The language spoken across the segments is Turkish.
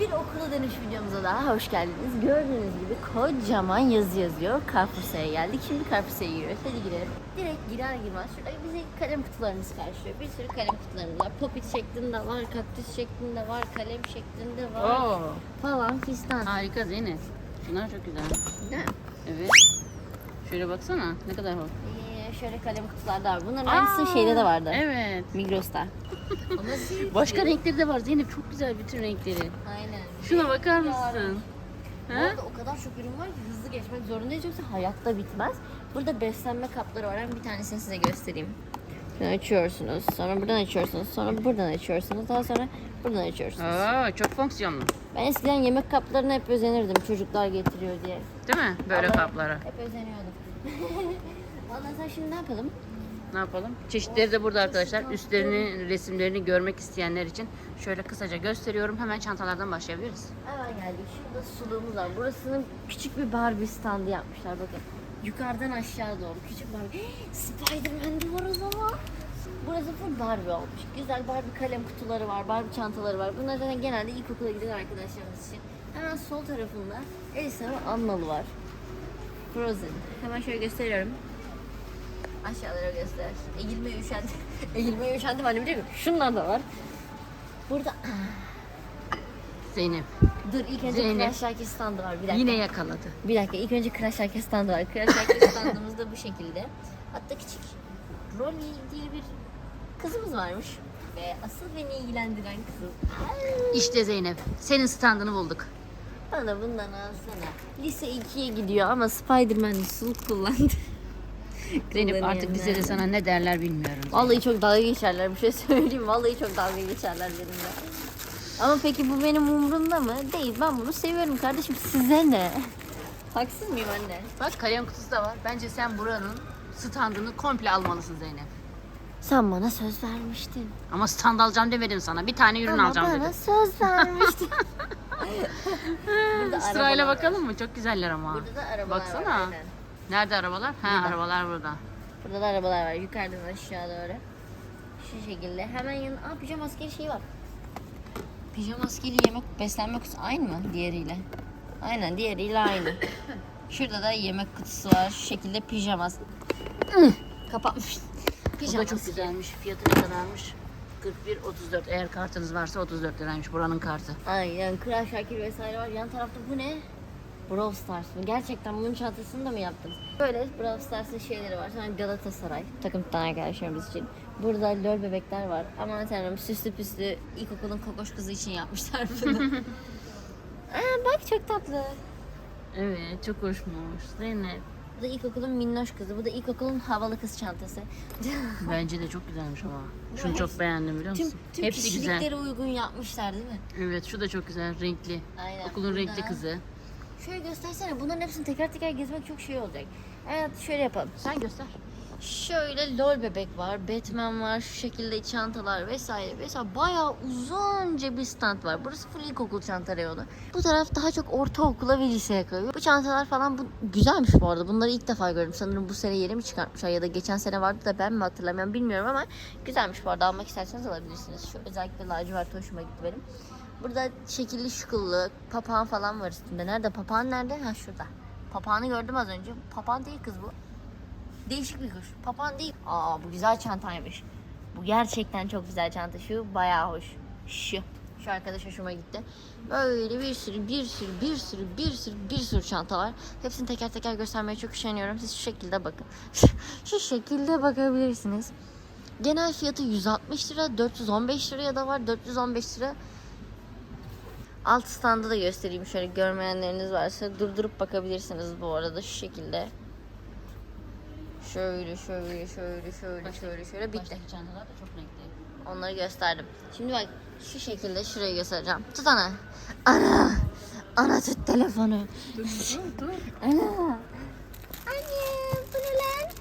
Bir okula dönüş videomuza daha hoş geldiniz. Gördüğünüz gibi kocaman yazı yazıyor. Carrefour''a geldik. Şimdi Carrefour'a giriyoruz. Hadi girelim. Direkt girer girmez şurada bizi kalem kutularımız karşılıyor. Bir sürü kalem kutularımız var. Popit şeklinde var, kaktüs şeklinde var, kalem şeklinde var. Oo, Falan fistan. harika Zeynep. Şunlar çok güzel. Değil mi? Evet. Şöyle baksana ne kadar hoş. Şöyle kalem kutular da var. Bunların aynısı şeyde de vardı. Evet. Migros'ta. Ama Başka renkleri de var Zeynep çok güzel bütün renkleri. Aynen. Şuna bakar mısın? Bu Ha? arada o kadar çok ürün var ki hızlı geçmek zorundayız yoksa hayatta bitmez. Burada beslenme kapları var. Ben bir tanesini size göstereyim. Şunu açıyorsunuz. Sonra buradan açıyorsunuz. Sonra buradan açıyorsunuz. Daha sonra buradan açıyorsunuz. Oo, çok fonksiyonlu. Ben eskiden yemek kaplarına hep özenirdim. Çocuklar getiriyor diye. Değil mi? Böyle Ama kaplara. Hep özeniyordum. Sonra şimdi ne yapalım? Ne yapalım? Çeşitleri de burada arkadaşlar. Üstlerini, resimlerini görmek isteyenler için şöyle kısaca gösteriyorum. Hemen çantalardan başlayabiliriz. Hemen geldik. Şurada suluğumuz var. Burasının küçük bir Barbie standı yapmışlar bakın. Yukarıdan aşağı doğru küçük Barbie. Spider-Man de var o zaman. Burası full Barbie olmuş. Güzel Barbie kalem kutuları var, Barbie çantaları var. Bunlar zaten genelde ilkokula giden arkadaşlarımız için. Hemen sol tarafında Elsa ve Annalı var. Frozen. Hemen şöyle gösteriyorum. Aşağılara göster. Eğilmeye üşendim. Eğilmeye üşendim annem diyor ki şunlar da var. Burada Zeynep Dur ilk önce Zeynep. Crash Rocket standı var bir dakika. yine yakaladı. Bir dakika ilk önce Crash Rocket standı var. Crash Rocket standımız da bu şekilde. Hatta küçük Rolly diye bir kızımız varmış. Ve asıl beni ilgilendiren kızım. İşte Zeynep senin standını bulduk. Bana bundan alsana. Lise 2'ye gidiyor ama Spider-Man suluk kullandı. Zeynep artık bize de sana ne derler bilmiyorum. Vallahi çok dalga geçerler bir şey söyleyeyim. Vallahi çok dalga geçerler benimle. Ama peki bu benim umurumda mı? Değil. Ben bunu seviyorum kardeşim. Size ne? Haksız mıyım anne? Bak kalem kutusu da var. Bence sen buranın standını komple almalısın Zeynep. Sen bana söz vermiştin. Ama stand alacağım demedim sana. Bir tane ürün Ama alacağım bana dedim. söz vermiştin. Burada Sırayla arabalar bakalım mı? Çok güzeller ama. Burada da arabalar Baksana. var. aynen. Nerede arabalar? Ha Burada. arabalar burada. Burada da arabalar var. Yukarıdan aşağı doğru. Şu şekilde. Hemen yanı... Aa pijama askeri şey var. Pijama askeri yemek beslenme kutusu aynı mı diğeriyle? Aynen diğeriyle aynı. Şurada da yemek kutusu var. Şu şekilde pijamas. Kapatmış. Pijama çok güzelmiş. Fiyatı ne kadarmış? 41.34. Eğer kartınız varsa 34 liraymış buranın kartı. Aynen. Kral Şakir vesaire var. Yan tarafta bu ne? Brawl Stars mı? Gerçekten bunun çantasını da mı yaptınız? Böyle Brawl Stars'ın şeyleri var. Sonra Galatasaray. Takım tutan arkadaşlarımız için. Burada lol bebekler var. Aman tanrım süslü püslü ilkokulun kokoş kızı için yapmışlar bunu. Aa, bak çok tatlı. Evet çok hoşmuş. Zeynep. Bu da ilkokulun minnoş kızı. Bu da ilkokulun havalı kız çantası. Bence de çok güzelmiş ama. Şunu çok beğendim biliyor tüm musun? tüm Hepsi güzel. kişiliklere uygun yapmışlar değil mi? Evet şu da çok güzel. Renkli. Aynen. Okulun renkli Burada- kızı. Şöyle göstersene. Bunların hepsini teker teker gezmek çok şey olacak. Evet şöyle yapalım. Sen göster. Şöyle lol bebek var, Batman var, şu şekilde çantalar vesaire vesaire. Bayağı uzunca bir stand var. Burası full ilkokul çanta reyonu. Bu taraf daha çok ortaokula ve liseye kayıyor. Bu çantalar falan bu güzelmiş bu arada. Bunları ilk defa gördüm. Sanırım bu sene yeni mi çıkartmışlar ya da geçen sene vardı da ben mi hatırlamıyorum bilmiyorum ama güzelmiş bu arada. Almak isterseniz alabilirsiniz. Şu özellikle lacivert hoşuma gitti benim. Burada şekilli şukullu papağan falan var üstünde. Nerede? Papağan nerede? Ha şurada. Papağanı gördüm az önce. Papağan değil kız bu. Değişik bir kuş. Papağan değil. Aa bu güzel çantaymış. Bu gerçekten çok güzel çanta. Şu bayağı hoş. Şu. Şu arkadaş hoşuma gitti. Böyle bir sürü bir sürü bir sürü bir sürü bir sürü çanta var. Hepsini teker teker göstermeye çok üşeniyorum. Siz şu şekilde bakın. şu şekilde bakabilirsiniz. Genel fiyatı 160 lira, 415 liraya da var. 415 lira. Alt standı da göstereyim şöyle görmeyenleriniz varsa durdurup bakabilirsiniz bu arada şu şekilde. Şöyle şöyle şöyle şöyle şöyle şöyle bitti. Baştaki çantalar da çok renkli. Onları gösterdim. Şimdi bak şu şekilde şurayı göstereceğim. Tut ana. Ana. Ana tut telefonu. Dur dur dur. Ana. Anne bu ne lan?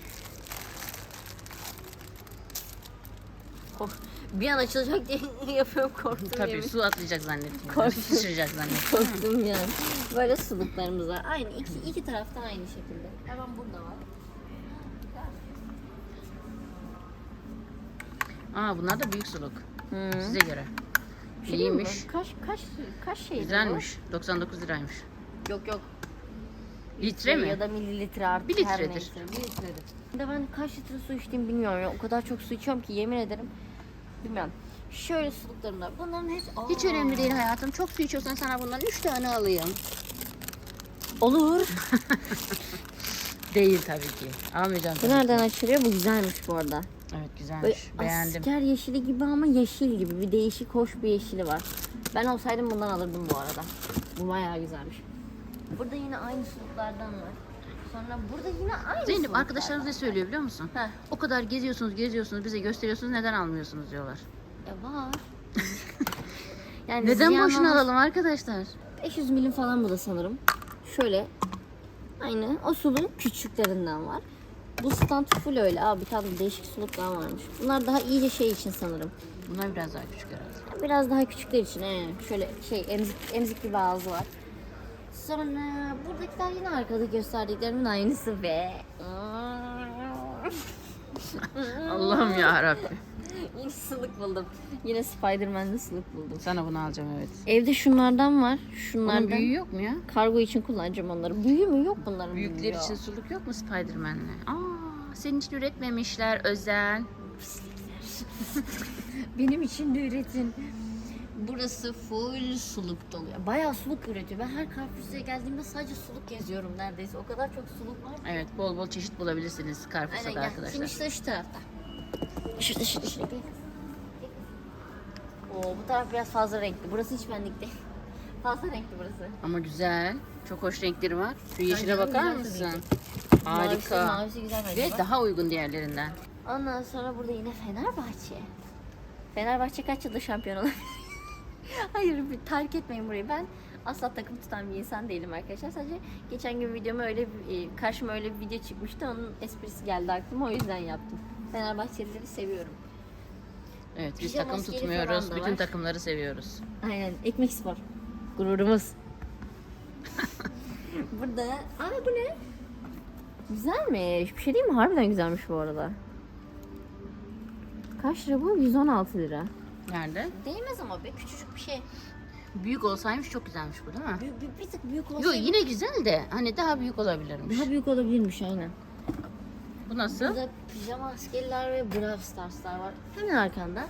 Kork- Bir an açılacak diye yapıyorum korktum. Tabii yemin. su atlayacak zannettim. Korktum. Sıçrayacak zannettim. Korktum yani. Böyle suluklarımız var. Aynı iki, iki tarafta aynı şekilde. Hemen burada var. Aa bunlar da büyük suluk. Hı. Size göre. şey? İyiymiş. Kaç kaç kaç şey? Güzelmiş. 99 liraymış. Yok yok. Litre mi? Ya da mililitre artık Bir her litredir. neyse. Bir litredir. De ben kaç litre su içtiğimi bilmiyorum ya. O kadar çok su içiyorum ki yemin ederim. Bilmem. Şöyle suluklarım var. Bunların hepsi... Hiç önemli değil hayatım. Çok su içiyorsan sana bundan 3 tane alayım. Olur. Değil tabii ki. Almayacağım Bu tabii nereden ki. açılıyor? Bu güzelmiş bu arada. Evet Böyle güzelmiş. Beğendim. asker yeşili gibi ama yeşil gibi. Bir değişik hoş bir yeşili var. Ben olsaydım bundan alırdım bu arada. Bu bayağı güzelmiş. Burada yine aynı suluklardan var. Sonra burada yine aynı Zeynep arkadaşlarımız ne söylüyor biliyor musun? Heh. O kadar geziyorsunuz geziyorsunuz bize gösteriyorsunuz neden almıyorsunuz diyorlar. E var. yani Neden ziyan boşuna olmaz. alalım arkadaşlar? 500 milim falan bu da sanırım. Şöyle aynı o sulun küçüklerinden var. Bu stand full öyle. Aa bir tane değişik suluklar varmış. Bunlar daha iyice şey için sanırım. Bunlar biraz daha küçük herhalde. Biraz daha küçükler için. He. Şöyle şey emzik, emzik gibi ağzı var. Sonra buradakiler yine arkada gösterdiklerimin aynısı ve Allah'ım ya Rabbi. yine suluk buldum. Yine Spider-Man'li suluk buldum. Sana bunu alacağım evet. Evde şunlardan var. Bunun Şunlardan. büyüğü yok mu ya? Kargo için kullanacağım onları. Büyüğü mü yok bunların? Büyükler büyüğü için suluk yok mu Spiderman'le? Aa, senin için üretmemişler özel. Benim için de üretin. Burası full suluk dolu. ya. Bayağı suluk üretiyor. Ben her karpuzya geldiğimde sadece suluk geziyorum neredeyse. O kadar çok suluk var. Evet bol bol çeşit bulabilirsiniz Carrefour'da gel. arkadaşlar. Şimdi işte şu tarafta. Şurada şurada şurada. Oo bu taraf biraz fazla renkli. Burası hiç benlik değil. Fazla renkli burası. Ama güzel. Çok hoş renkleri var. Şu yeşile canım, bakar güzel mısın? tabii Mavisi, Harika. mavisi güzel bence. Ve bak. daha uygun diğerlerinden. Ondan sonra burada yine Fenerbahçe. Fenerbahçe kaç yıldır şampiyon olabilir? Hayır bir terk etmeyin burayı. Ben asla takım tutan bir insan değilim arkadaşlar. Sadece geçen gün videoma öyle e, karşıma öyle bir video çıkmıştı. Onun esprisi geldi aklıma o yüzden yaptım. Fenerbahçelileri seviyorum. Evet biz Pijama takım askeri tutmuyoruz. falan da Bütün var. takımları seviyoruz. Aynen ekmek spor. Gururumuz. burada. Aa bu ne? Güzelmiş. Bir şey değil mi? Harbiden güzelmiş bu arada. Kaç lira bu? 116 lira. Nerede? Değmez ama be küçücük bir şey. Büyük olsaymış çok güzelmiş bu değil mi? Bir, bir, bir tık büyük Yo olsaydı. yine güzel de hani daha büyük olabilirmiş. Daha büyük olabilirmiş aynen. Bu nasıl? Burada pijama askerler ve Brawl Stars'lar var. Hemen arkanda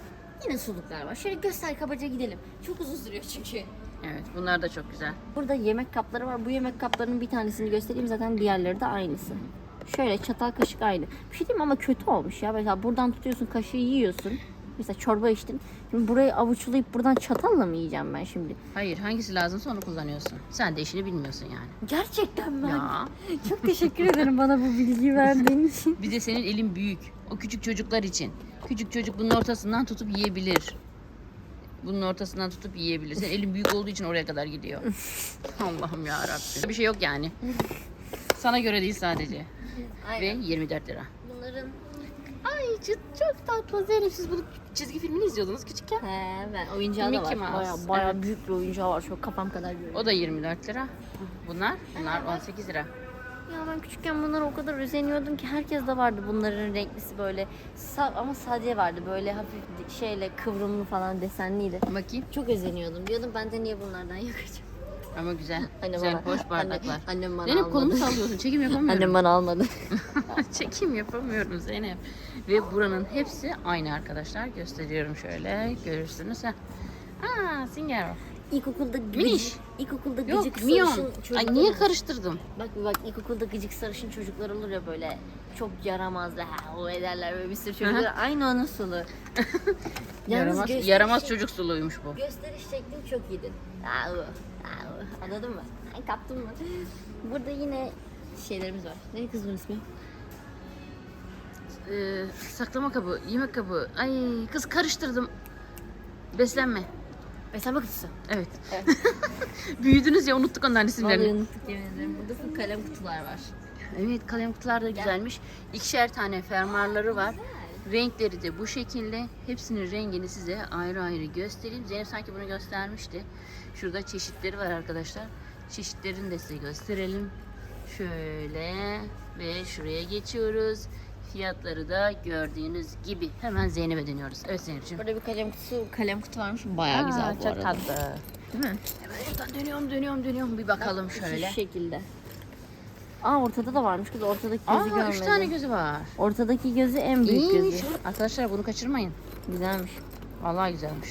yine suluklar var. Şöyle göster kabaca gidelim. Çok uzun sürüyor çünkü. Evet bunlar da çok güzel. Burada yemek kapları var. Bu yemek kaplarının bir tanesini göstereyim zaten diğerleri de aynısı. Şöyle çatal kaşık aynı. Bir şey diyeyim ama kötü olmuş ya. Mesela buradan tutuyorsun kaşığı yiyorsun. Mesela çorba içtin. Şimdi burayı avuçlayıp buradan çatalla mı yiyeceğim ben şimdi? Hayır hangisi lazımsa onu kullanıyorsun. Sen de işini bilmiyorsun yani. Gerçekten. Ya. Çok teşekkür ederim bana bu bilgiyi verdiğin için. Bir de senin elin büyük. O küçük çocuklar için. Küçük çocuk bunun ortasından tutup yiyebilir. Bunun ortasından tutup yiyebilir. Senin elin büyük olduğu için oraya kadar gidiyor. Allah'ım ya Rabbim. Bir şey yok yani. Sana göre değil sadece. Ve Aynen. 24 lira. Bunların Ay çok, çok tatlı Zeynep. Siz bunu çizgi filmini izliyordunuz küçükken. He ben oyuncağı da var. Mickey Mouse, Baya, baya evet. büyük bir oyuncağı var. Şöyle kafam kadar görüyor. O da 24 lira. Bunlar? Bunlar 18 lira. Ya ben küçükken bunlara o kadar özeniyordum ki herkes de vardı bunların renklisi böyle sa- ama sade vardı böyle hafif şeyle kıvrımlı falan desenliydi. Bakayım. Çok özeniyordum. Diyordum ben de niye bunlardan yakacağım. Ama güzel. Annem güzel, bana- hoş bardaklar. Anne- annem bana Zeynep almadı. kolumu sallıyorsun. Çekim yapamıyorum. Annem bana almadı. Çekim yapamıyorum Zeynep. Ve buranın hepsi aynı arkadaşlar. Gösteriyorum şöyle. Görürsünüz. Ha. Aa, Singer. İlkokulda Miniş. gıcık, ilkokulda Yok, gıcık Mion. sarışın Ay çocuklar niye olur. karıştırdım? Bak bak ilkokulda gıcık sarışın çocuklar olur ya böyle çok yaramazlar ha, o ederler böyle bir sürü çocuklar aynı onun sulu. Yaramaz, gösteriş yaramaz çocuk suluymuş bu. Gösteriş şeklin çok iyiydi. Au, au. Anladın mı? Ay, kaptın mı? Burada yine şeylerimiz var. Ne kız bunun ismi? Ee, saklama kabı, yemek kabı. Ay kız karıştırdım. Beslenme. Beslenme kutusu. Evet. Evet. Büyüdünüz ya unuttuk onların Vallahi isimlerini. unuttuk yemin ederim. Burada kalem kutular var. Evet kalem kutular da güzelmiş. İkişer tane fermuarları var. Renkleri de bu şekilde. Hepsinin rengini size ayrı ayrı göstereyim. Zeynep sanki bunu göstermişti. Şurada çeşitleri var arkadaşlar. Çeşitlerini de size gösterelim. Şöyle ve şuraya geçiyoruz. Fiyatları da gördüğünüz gibi. Hemen Zeynep'e dönüyoruz. Evet Zeynep'ciğim. Burada bir kalem kutusu, kalem kutu varmış. Bayağı güzel bu çok arada. tatlı. Değil mi? Hemen şuradan dönüyorum dönüyorum dönüyorum. Bir bakalım şöyle. Şu şekilde. Aa ortada da varmış kız. Ortadaki gözü Aa görmedim. üç tane gözü var. Ortadaki gözü en büyük İyiymiş. gözü. Arkadaşlar bunu kaçırmayın. Güzelmiş. Vallahi güzelmiş.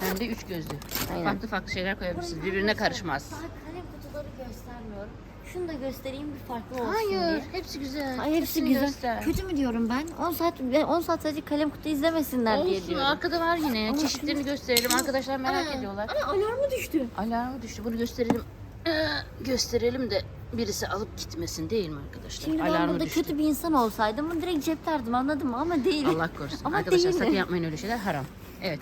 Hem de üç gözlü. Aynen. Farklı farklı şeyler koyabilirsiniz. Birbirine karışmaz. Daha kalem kutuları göstermiyorum. Şunu da göstereyim bir farklı olsun Hayır, diye. hepsi güzel. Ay hepsi Hepsini güzel. göster. Kötü mü diyorum ben? 10 saat 10 saat sadece kalem kutu izlemesinler diye Olsun, diyorum. arkada var yine. Ama Çeşitlerini gösterelim. Arkadaşlar merak ediyorlar. Ana alarmı düştü. Alarmı düştü. Bunu gösterelim. Ee, gösterelim de birisi alıp gitmesin değil mi arkadaşlar? Şimdi ben Alarmı burada düştü. kötü bir insan olsaydım bunu direkt ceplerdim anladın mı? Ama değil. Allah korusun. Ama arkadaşlar değil. sakın yapmayın öyle şeyler. Haram. Evet.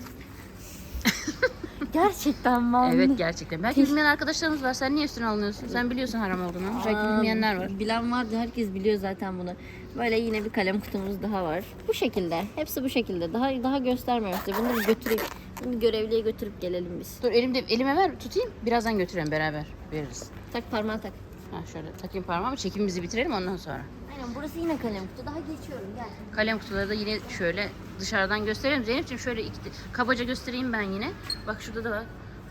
Gerçekten ben. Evet gerçekten. Belki bilmeyen arkadaşlarımız var. Sen niye üstüne alınıyorsun? Sen biliyorsun haram olduğunu. Belki Aa, bilmeyenler var. Bilen vardı. Herkes biliyor zaten bunu. Böyle yine bir kalem kutumuz daha var. Bu şekilde. Hepsi bu şekilde. Daha daha göstermiyorum size. Bir götüreyim. Bir görevliye götürüp gelelim biz. Dur elimde elime ver tutayım. Birazdan götürelim beraber veririz. Tak parmağı tak. Ha şöyle takayım parmağımı. Çekimimizi bitirelim ondan sonra. Aynen burası yine kalem kutu. Daha geçiyorum gel. Kalem kutuları da yine şöyle dışarıdan gösterelim. Zeynep'ciğim şöyle iki, kabaca göstereyim ben yine. Bak şurada da var.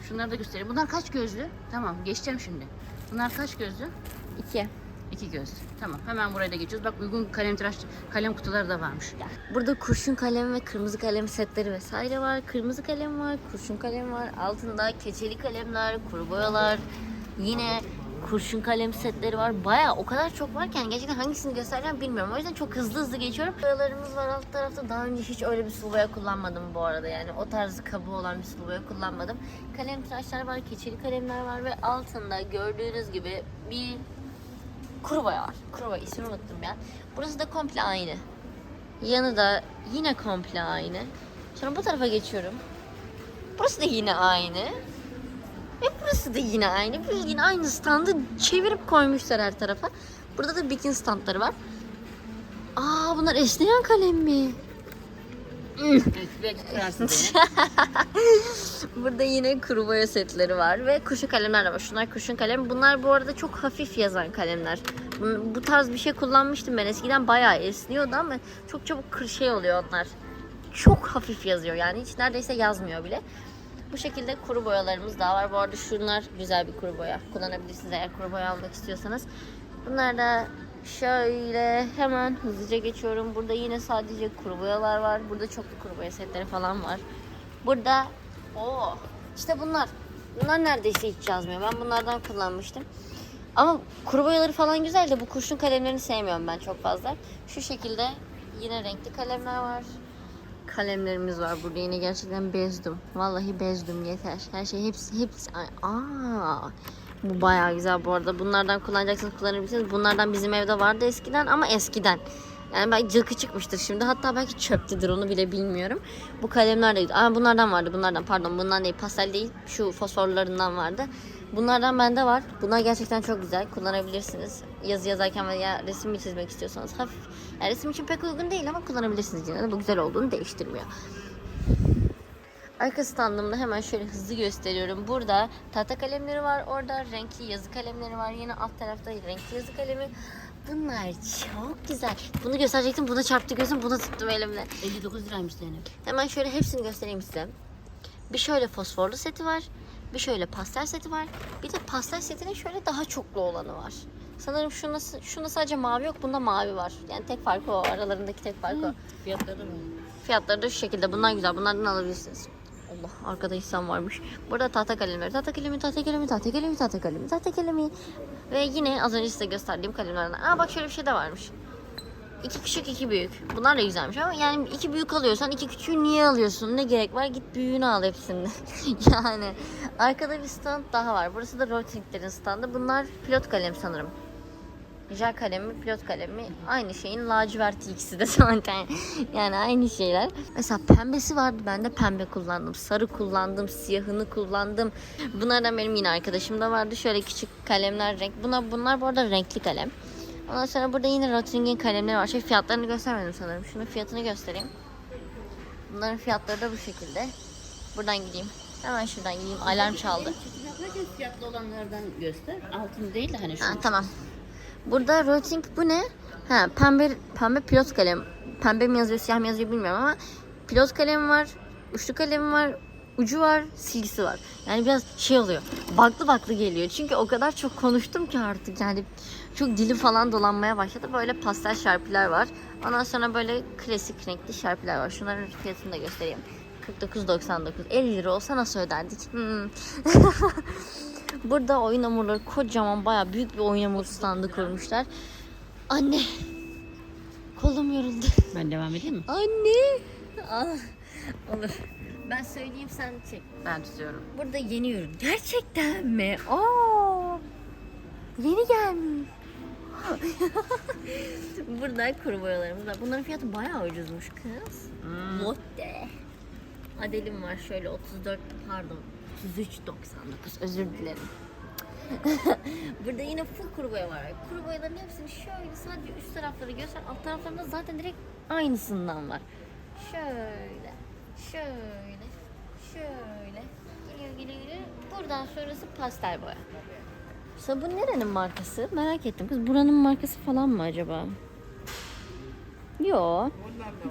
Şunları da göstereyim. Bunlar kaç gözlü? Tamam geçeceğim şimdi. Bunlar kaç gözlü? İki. İki gözlü. Tamam hemen buraya da geçiyoruz. Bak uygun kalem tıraş kalem kutuları da varmış. Burada kurşun kalem ve kırmızı kalem setleri vesaire var. Kırmızı kalem var, kurşun kalem var. Altında keçeli kalemler, kuru boyalar. Yine kurşun kalem setleri var. Baya o kadar çok varken gerçekten hangisini göstereceğim bilmiyorum. O yüzden çok hızlı hızlı geçiyorum. Boyalarımız var alt tarafta. Daha önce hiç öyle bir sulu boya kullanmadım bu arada. Yani o tarz kabı olan bir sulu boya kullanmadım. Kalem tıraşlar var, keçeli kalemler var ve altında gördüğünüz gibi bir kuru boya var. Kuru boya ismini unuttum ya. Burası da komple aynı. Yanı da yine komple aynı. Sonra bu tarafa geçiyorum. Burası da yine aynı. Ve burası da yine aynı. Bildiğin aynı standı çevirip koymuşlar her tarafa. Burada da Bikin standları var. Aa bunlar esneyen kalem mi? Evet belki kırarsın beni. Burada yine kuru boya setleri var ve kurşun kalemler de var. Şunlar kurşun kalem. Bunlar bu arada çok hafif yazan kalemler. Bu, tarz bir şey kullanmıştım ben eskiden bayağı esniyordu ama çok çabuk şey oluyor onlar. Çok hafif yazıyor yani hiç neredeyse yazmıyor bile. Bu şekilde kuru boyalarımız daha var. Bu arada şunlar güzel bir kuru boya. Kullanabilirsiniz eğer kuru boya almak istiyorsanız. Bunlar da şöyle hemen hızlıca geçiyorum. Burada yine sadece kuru boyalar var. Burada çoklu kuru boya setleri falan var. Burada o işte bunlar. Bunlar neredeyse hiç yazmıyor. Ben bunlardan kullanmıştım. Ama kuru boyaları falan güzel de bu kurşun kalemlerini sevmiyorum ben çok fazla. Şu şekilde yine renkli kalemler var. Kalemlerimiz var burada yine gerçekten bezdim. Vallahi bezdim yeter. Her şey hepsi hepsi. Aa, bu bayağı güzel bu arada. Bunlardan kullanacaksınız kullanabilirsiniz. Bunlardan bizim evde vardı eskiden ama eskiden. Yani belki cılkı çıkmıştır şimdi. Hatta belki çöptedir onu bile bilmiyorum. Bu kalemler de Aa, bunlardan vardı. Bunlardan pardon bundan değil. Pastel değil. Şu fosforlarından vardı. Bunlardan bende var. Bunlar gerçekten çok güzel. Kullanabilirsiniz. Yazı yazarken veya resim çizmek istiyorsanız hafif. Yani resim için pek uygun değil ama kullanabilirsiniz yine de. Bu güzel olduğunu değiştirmiyor. Arka standımda hemen şöyle hızlı gösteriyorum. Burada tahta kalemleri var. Orada renkli yazı kalemleri var. Yine alt tarafta renkli yazı kalemi. Bunlar çok güzel. Bunu gösterecektim. Buna çarptı gözüm. Bunu tuttum elimle. 59 liraymış Zeynep. Hemen şöyle hepsini göstereyim size. Bir şöyle fosforlu seti var. Bir şöyle pastel seti var. Bir de pastel setinin şöyle daha çoklu olanı var. Sanırım şunda, şunda sadece mavi yok. Bunda mavi var. Yani tek farkı o. Aralarındaki tek farkı o. Fiyatları mı? Fiyatları da şu şekilde. Bunlar güzel. Bunlardan alabilirsiniz. Allah arkada insan varmış. Burada tahta kalemleri. Tahta kalemi, tahta kalemi, tahta kalemi, tahta kalemi, tahta kalemi. Ve yine az önce size gösterdiğim kalemlerden. Aa bak şöyle bir şey de varmış. İki küçük iki büyük. Bunlar da güzelmiş ama yani iki büyük alıyorsan iki küçüğü niye alıyorsun? Ne gerek var? Git büyüğünü al hepsini. yani arkada bir stand daha var. Burası da Rotring'lerin standı. Bunlar pilot kalem sanırım. Jel kalemi, pilot kalemi aynı şeyin laciverti ikisi de zaten. Yani aynı şeyler. Mesela pembesi vardı. Ben de pembe kullandım. Sarı kullandım. Siyahını kullandım. Bunlardan benim yine arkadaşım da vardı. Şöyle küçük kalemler renk. Bunlar, bunlar bu arada renkli kalem. Ondan sonra burada yine Rotring'in kalemleri var. Şey fiyatlarını göstermedim sanırım. Şunun fiyatını göstereyim. Bunların fiyatları da bu şekilde. Buradan gideyim. Hemen şuradan gideyim. Alarm çaldı. Fiyatlı olanlardan göster. Altın değil de hani şu. Ha, tamam. Burada Rotring bu ne? Ha pembe pembe pilot kalem. Pembe mi yazıyor siyah mı yazıyor bilmiyorum ama pilot kalem var. Uçlu kalem var. Ucu var, silgisi var. Yani biraz şey oluyor. Baklı baklı geliyor. Çünkü o kadar çok konuştum ki artık yani çok dili falan dolanmaya başladı. Böyle pastel şarpiler var. Ondan sonra böyle klasik renkli şarpiler var. Şunların fiyatını da göstereyim. 49.99. 50 lira olsa nasıl öderdik? Hmm. Burada oyun hamurları kocaman bayağı büyük bir oyun hamuru standı kurmuşlar. Anne. Kolum yoruldu. Ben devam edeyim mi? Anne. Al. Olur. Ben söyleyeyim sen çek. Ben tutuyorum. Burada yeni ürün. Gerçekten mi? Aa. Yeni gelmiş. Burada kuru boyalarımız var. Bunların fiyatı bayağı ucuzmuş kız. Hmm. Lotte. Adelim var şöyle 34 pardon 33.99 özür dilerim. Burada yine full kuru var. Kuru boyaların hepsini şöyle sadece üst tarafları göster. Alt taraflarında zaten direkt aynısından var. Şöyle, şöyle, şöyle. Geliyor, geliyor, geliyor. Buradan sonrası pastel boya. Mesela bu nerenin markası? Merak ettim. Kız buranın markası falan mı acaba? Yo.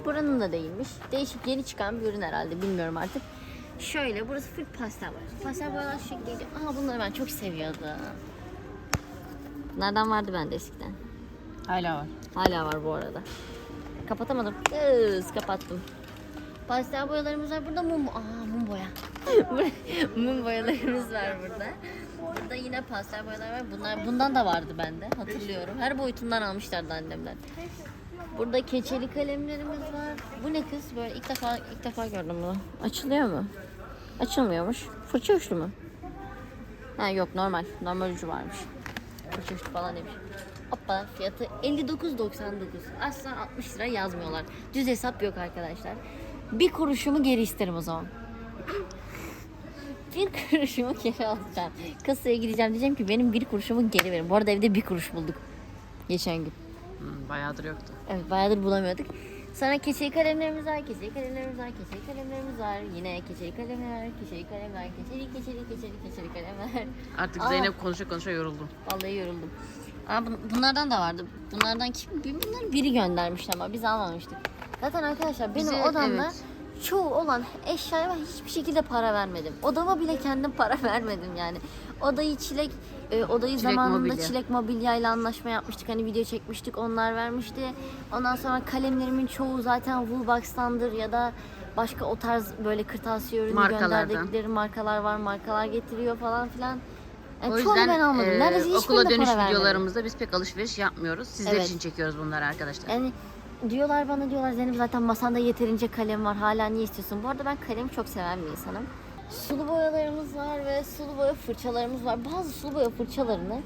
Buranın da değilmiş. Değişik yeni çıkan bir ürün herhalde. Bilmiyorum artık. Şöyle burası full pastel boya. Pastel boyalar şekilde. Aa bunları ben çok seviyordum. Bunlardan vardı bende eskiden. Hala var. Hala var bu arada. Kapatamadım. Kız kapattım. Pastel boyalarımız var. Burada mum. Aa mum boya. mum boyalarımız var burada. Burada yine pastel boyalar var. Bunlar bundan da vardı bende. Hatırlıyorum. Her boyutundan almışlardı annemler. Burada keçeli kalemlerimiz var. Bu ne kız? Böyle ilk defa ilk defa gördüm bunu. Açılıyor mu? Açılmıyormuş. Fırça uçlu mu? Ha yok normal. Normal ucu varmış. Fırça uçlu falan demiş. Hoppa fiyatı 59.99. Asla 60 lira yazmıyorlar. Düz hesap yok arkadaşlar. Bir kuruşumu geri isterim o zaman. bir kuruşumu geri alacağım. Kasaya gideceğim diyeceğim ki benim bir kuruşumu geri verin. Bu arada evde bir kuruş bulduk. Geçen gün. Hmm, bayağıdır yoktu. Evet bayağıdır bulamıyorduk. Sonra keçeli kalemlerimiz var, keçeli kalemlerimiz var, keçeli kalemlerimiz var. Yine keçeli kalemler, keçeli kalemler, keçeli keçeli keçeli keçeli kalemler. Artık Aa. Zeynep konuşa konuşa yoruldu. Vallahi yoruldum. Aa, bun- bunlardan da vardı. Bunlardan kim? Bunları biri göndermişti ama biz almamıştık. Zaten arkadaşlar benim Bize- odamda evet. Çoğu olan eşyaya ben hiçbir şekilde para vermedim. Odama bile kendim para vermedim yani. Odayı çilek, e, odayı Çilek zamanında mobilya. çilek mobilyayla anlaşma yapmıştık. Hani video çekmiştik onlar vermişti. Ondan sonra kalemlerimin çoğu zaten Woolbox'tandır ya da başka o tarz böyle kırtasiye ürünü gönderdikleri markalar var. Markalar getiriyor falan filan. Yani o çoğunu yüzden ben almadım. e, Neredeyse okula dönüş para vermedim. videolarımızda biz pek alışveriş yapmıyoruz. Sizler Evet. için çekiyoruz bunları arkadaşlar. Yani diyorlar bana diyorlar Zeynep zaten masanda yeterince kalem var hala niye istiyorsun? Bu arada ben kalemi çok seven bir insanım. Sulu boyalarımız var ve sulu boya fırçalarımız var. Bazı sulu boya fırçalarını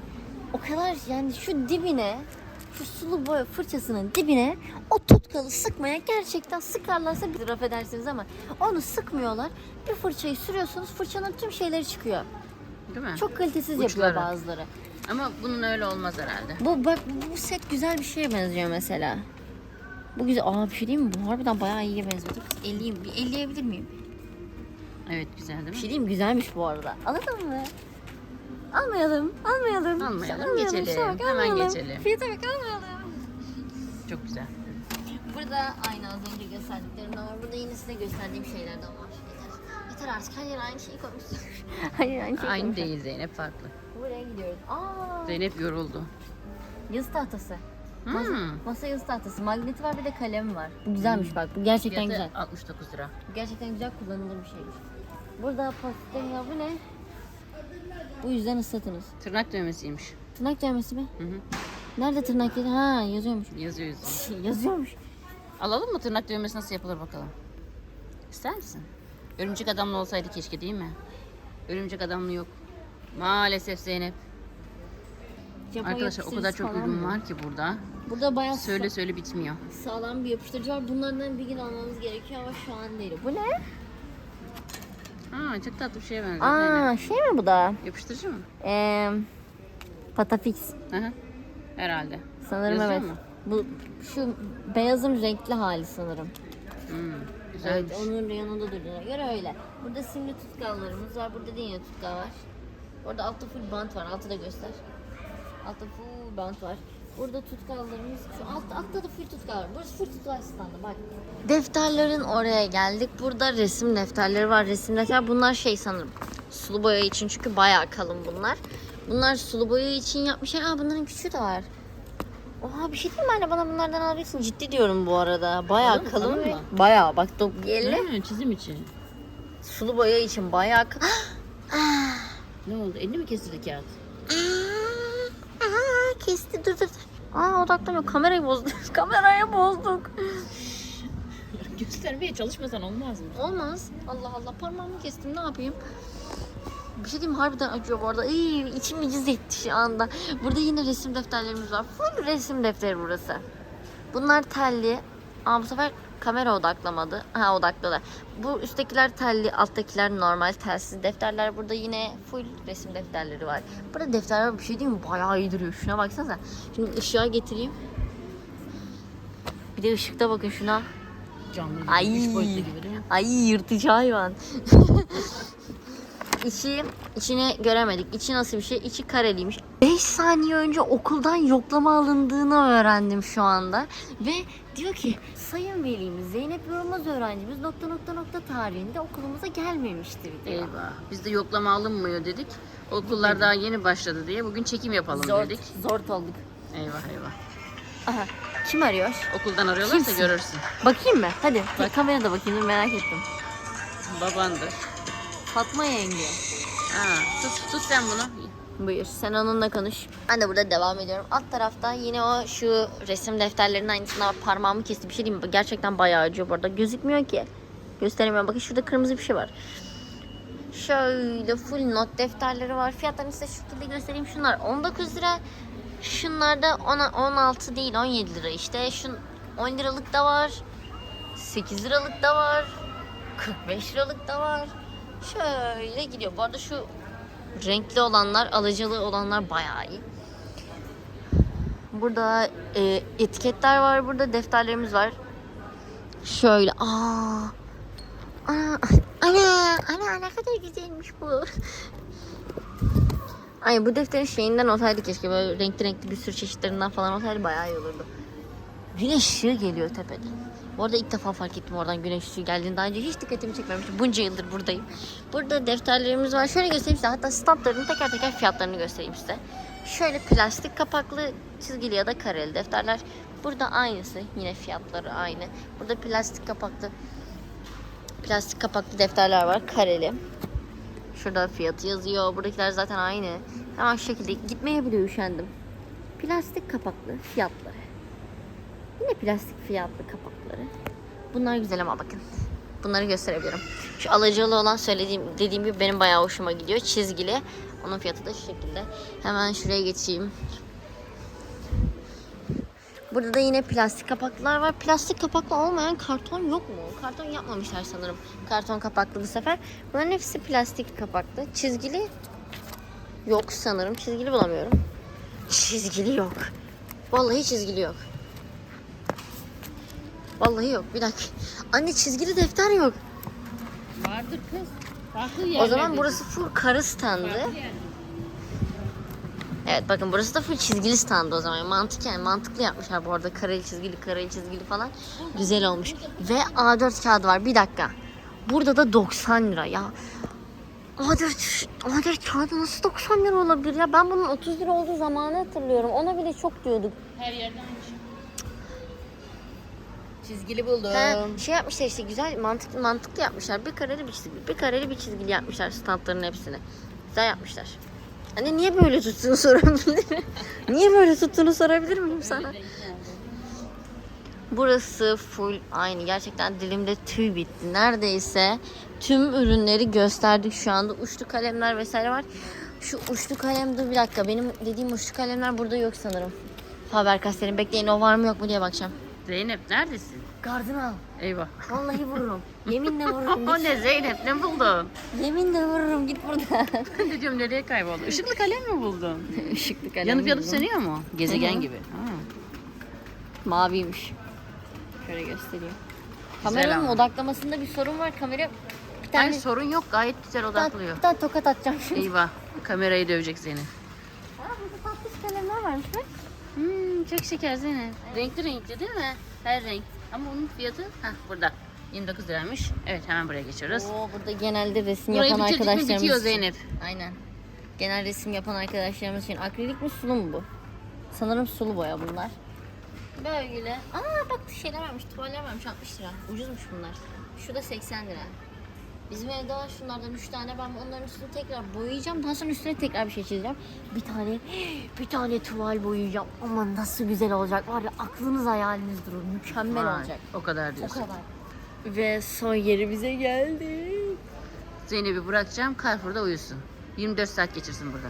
o kadar yani şu dibine şu sulu boya fırçasının dibine o tutkalı sıkmaya gerçekten sıkarlarsa bir affedersiniz ama onu sıkmıyorlar. Bir fırçayı sürüyorsunuz fırçanın tüm şeyleri çıkıyor. Değil mi? Çok kalitesiz Uçları. yapıyor bazıları. Ama bunun öyle olmaz herhalde. Bu bak bu, bu set güzel bir şeye benziyor mesela. Bu güzel. Aa bir şey diyeyim mi? Bu harbiden bayağı iyiye benziyor. Dur, Elleyeyim. Bir elleyebilir miyim? Evet güzel değil Bir mi? şey diyeyim mi? Güzelmiş bu arada. Alalım mı? Almayalım. Almayalım. Almayalım, geçelim. Şuna bak, Hemen almayalım. geçelim. Fiyata bak almayalım. Çok güzel. Burada aynı az önce gösterdiklerimden var. Burada yine size gösterdiğim şeylerden var. Yeter. Yeter artık. Her yer aynı şeyi koymuşsun. Hayır aynı şeyi Aynı koymuşlar. değil Zeynep farklı. Buraya gidiyoruz. Aa, Zeynep yoruldu. yazı tahtası. Masa, Hmm. masa yazı tahtası. Magneti var bir de kalem var. Bu güzelmiş bak. Bu gerçekten Fiyatı güzel. 69 lira. Gerçekten güzel kullanılır bir şeymiş. Burada pastel ya bu ne? Bu yüzden ıslatınız. Tırnak dövmesiymiş. Tırnak gelmesi mi? Hı hı. Nerede tırnak yedi? Ha yazıyormuş. Yazıyor yazıyor. yazıyormuş. Alalım mı tırnak dövmesi nasıl yapılır bakalım. İster misin? Örümcek adamlı olsaydı keşke değil mi? Örümcek adamlı yok. Maalesef Zeynep. Arkadaşlar o kadar çok falan ürün mı? var ki burada. Burada bayağı Söyle söyle bitmiyor. sa- sağlam bir yapıştırıcı var. Bunlardan bir gün almamız gerekiyor ama şu an değil. Bu ne? Ha çok tatlı bir şeye benziyor Aa Zeynep. şey mi bu da? Yapıştırıcı mı? Ee, Patafix. Hı hı. Herhalde. Sanırım Yazıyor evet. mu? Bu şu beyazın renkli hali sanırım. Hmm, Evet, onun yanında durduğuna göre öyle. Burada simli tutkallarımız var. Burada da yine tutkal var. Orada altta full bant var. Altı da göster. Altta full bant var. Burada tutkallarımız, şu altta, altta da full tutkal var. Burası full tutkal standı bak. Defterlerin oraya geldik. Burada resim defterleri var. Resim defter bunlar şey sanırım. Sulu boya için çünkü bayağı kalın bunlar. Bunlar sulu boya için yapmışlar. Aa bunların küçüğü de var. Oha bir şey diyeyim mi anne bana bunlardan alabilirsin. Ciddi diyorum bu arada. Bayağı Kalın mı, kalın, kalın ve mı? bayağı bak dok mi? Çizim için. Sulu boya için bayağı kalın. Ne oldu? Elini mi kesildi kağıt? Aa, aa, kesti dur dur. Aa odaklanmıyor. Kamerayı bozduk. Kamerayı bozduk. Göstermeye çalışmasan olmaz mı? Olmaz. Allah Allah parmağımı kestim ne yapayım? Bir şey diyeyim harbiden acıyor bu arada. İyi, içim iciz etti şu anda. Burada yine resim defterlerimiz var. Full resim defteri burası. Bunlar telli. Ama bu sefer kamera odaklamadı. Ha odakladı. Bu üsttekiler telli, alttakiler normal telsiz defterler. Burada yine full resim defterleri var. Burada defterler. Bir şey diyeyim mi? Bayağı iyi duruyor. Şuna baksanıza. Şimdi ışığa getireyim. Bir de ışıkta bakın şuna. Canlı gibi. Ay. Gibi değil mi? Ay yırtıcı hayvan. İçi, içini göremedik. İçi nasıl bir şey? İçi kareliymiş. 5 saniye önce okuldan yoklama alındığını öğrendim şu anda. Ve diyor ki Sayın Velimiz Zeynep Yorulmaz öğrencimiz nokta nokta nokta tarihinde okulumuza gelmemiştir diyor. Eyvah. Biz de yoklama alınmıyor dedik. Okullar daha yeni başladı diye bugün çekim yapalım Zor, dedik. zor olduk. Eyvah eyvah. Aha. Kim arıyor? Okuldan arıyorlarsa Kimsin? görürsün. Bakayım mı? Hadi. Bak. Kamerada bakayım dur merak ettim. Babandır. Fatma yenge. Ha, tut, tut sen bunu. Buyur sen onunla konuş. Ben de burada devam ediyorum. Alt tarafta yine o şu resim defterlerinin aynısında parmağımı kesti. Bir şey diyeyim mi? Gerçekten bayağı acıyor bu arada. Gözükmüyor ki. Gösteremiyorum. Bakın şurada kırmızı bir şey var. Şöyle full not defterleri var. Fiyatlarını size şu şekilde göstereyim. Şunlar 19 lira. Şunlar da 10 16 değil 17 lira işte. Şun 10 liralık da var. 8 liralık da var. 45 liralık da var. Şöyle gidiyor. Bu arada şu renkli olanlar, alıcılı olanlar bayağı iyi. Burada e, etiketler var. Burada defterlerimiz var. Şöyle. Aa. Ana, ana, ana ne kadar güzelmiş bu. Ay bu defterin şeyinden olsaydı keşke böyle renkli renkli bir sürü çeşitlerinden falan olsaydı bayağı iyi olurdu. Güneş ışığı geliyor tepeden. Bu arada ilk defa fark ettim oradan güneş ışığı geldiğini. Daha önce hiç dikkatimi çekmemişti. Bunca yıldır buradayım. Burada defterlerimiz var. Şöyle göstereyim size. Hatta standlarının teker teker fiyatlarını göstereyim size. Şöyle plastik kapaklı çizgili ya da kareli defterler. Burada aynısı. Yine fiyatları aynı. Burada plastik kapaklı plastik kapaklı defterler var. Kareli. Şurada fiyatı yazıyor. Buradakiler zaten aynı. Hemen şu şekilde gitmeye bile üşendim. Plastik kapaklı fiyatları. Yine plastik fiyatlı kapakları. Bunlar güzel ama bakın. Bunları gösterebilirim. Şu alıcılı olan söylediğim dediğim gibi benim bayağı hoşuma gidiyor. Çizgili. Onun fiyatı da şu şekilde. Hemen şuraya geçeyim. Burada da yine plastik kapaklılar var. Plastik kapaklı olmayan karton yok mu? Karton yapmamışlar sanırım. Karton kapaklı bu sefer. Bunların hepsi plastik kapaklı. Çizgili yok sanırım. Çizgili bulamıyorum. Çizgili yok. Vallahi çizgili yok. Vallahi yok. Bir dakika. Anne çizgili defter yok. Vardır kız. Farklı O zaman burası full karı standı. Evet bakın burası da full çizgili standı o zaman. Mantık yani mantıklı yapmışlar bu arada. Kareli çizgili, kareli çizgili falan. Güzel olmuş. Ve A4 kağıdı var. Bir dakika. Burada da 90 lira ya. A4, A4 kağıdı nasıl 90 lira olabilir ya? Ben bunun 30 lira olduğu zamanı hatırlıyorum. Ona bile çok diyorduk. Her yerden. Çizgili buldum. Ha, şey yapmışlar işte güzel mantıklı mantıklı yapmışlar. Bir kareli bir çizgili, bir kareli bir çizgili yapmışlar standların hepsini. Güzel yapmışlar. Anne niye böyle tuttuğunu sorabilirim. niye böyle tuttuğunu sorabilir miyim sana? Burası full aynı. Gerçekten dilimde tüy bitti. Neredeyse tüm ürünleri gösterdik şu anda. Uçlu kalemler vesaire var. Şu uçlu kalem dur bir dakika. Benim dediğim uçlu kalemler burada yok sanırım. Faber Castell'in bekleyin o var mı yok mu diye bakacağım. Zeynep neredesin? Gardını al. Eyvah. Vallahi vururum. Yeminle vururum. o ne Zeynep ne buldun? Yeminle vururum git buradan. De diyorum nereye kayboldu? Işıklı kalem mi buldun? Işıklı kalem. yanıp yanıp buldum. sönüyor mu? Gezegen Hı gibi. Ha. Maviymiş. Şöyle göstereyim. Kameranın ama. odaklamasında bir sorun var. Kamera bir tane, Hayır sorun yok gayet güzel odaklıyor. bir tane tokat atacağım şimdi. Eyvah kamerayı dövecek seni. Ha, burada tatlış kalemler varmış bak. Hmm, çok şeker Zeynep. Renkli renkli değil mi? Her renk. Ama onun fiyatı heh, burada. 29 liraymış. Evet hemen buraya geçiyoruz. Oo, burada genelde resim Burayı yapan bitirdik mi arkadaşlarımız bitiyor için- Zeynep. Aynen. Genel resim yapan arkadaşlarımız için akrilik mi sulu mu bu? Sanırım sulu boya bunlar. Böyle. Aa bak şeyler varmış, tuvaller varmış 60 lira. Ucuzmuş bunlar. Şu da 80 lira. Bizim evde var şunlardan 3 tane. Ben onların üstünü tekrar boyayacağım. Daha sonra üstüne tekrar bir şey çizeceğim. Bir tane bir tane tuval boyayacağım. Ama nasıl güzel olacak. Var ya aklınız hayaliniz durur. Mükemmel Vay, olacak. O kadar O diyorsun. kadar. Ve son yeri bize geldi. Zeynep'i bırakacağım Carrefour'da uyusun. 24 saat geçirsin burada.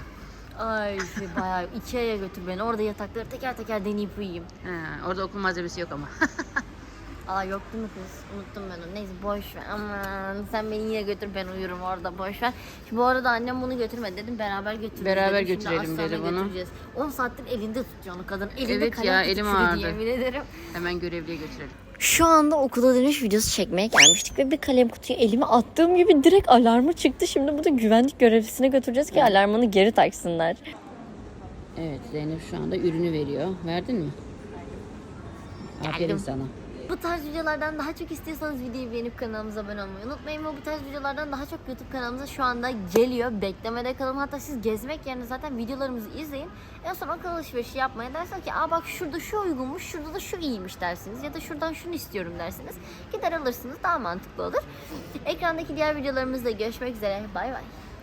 Ay şey bayağı Ikea'ya götür beni. Orada yatakları teker teker deneyip uyuyayım. He, orada okul malzemesi yok ama. Aa yoktu mu kız? Unuttum ben onu. Neyse boş ver. Aman sen beni yine götür ben uyurum orada boş ver. Şimdi bu arada annem bunu götürmedi dedim. Beraber götürürüz Beraber dedim. Götürelim dedi bunu. götüreceğiz. 10 saattir elinde tutuyor onu kadın. Elinde Evet kalem ya, elim ağrıdı. Yemin ederim. Hemen görevliye götürelim. Şu anda okula dönüş videosu çekmeye gelmiştik ve bir kalem kutuyu elime attığım gibi direkt alarmı çıktı. Şimdi bu da güvenlik görevlisine götüreceğiz ki alarmını geri taksınlar. Evet Zeynep şu anda ürünü veriyor. Verdin mi? Aferin Geldim. sana. Bu tarz videolardan daha çok istiyorsanız videoyu beğenip kanalımıza abone olmayı unutmayın. Ve bu tarz videolardan daha çok YouTube kanalımıza şu anda geliyor. Beklemede kalın. Hatta siz gezmek yerine zaten videolarımızı izleyin. En son akıl alışverişi yapmaya dersiniz ki Aa bak şurada şu uygunmuş, şurada da şu iyiymiş dersiniz. Ya da şuradan şunu istiyorum dersiniz. Gider alırsınız daha mantıklı olur. Ekrandaki diğer videolarımızda görüşmek üzere. Bay bay.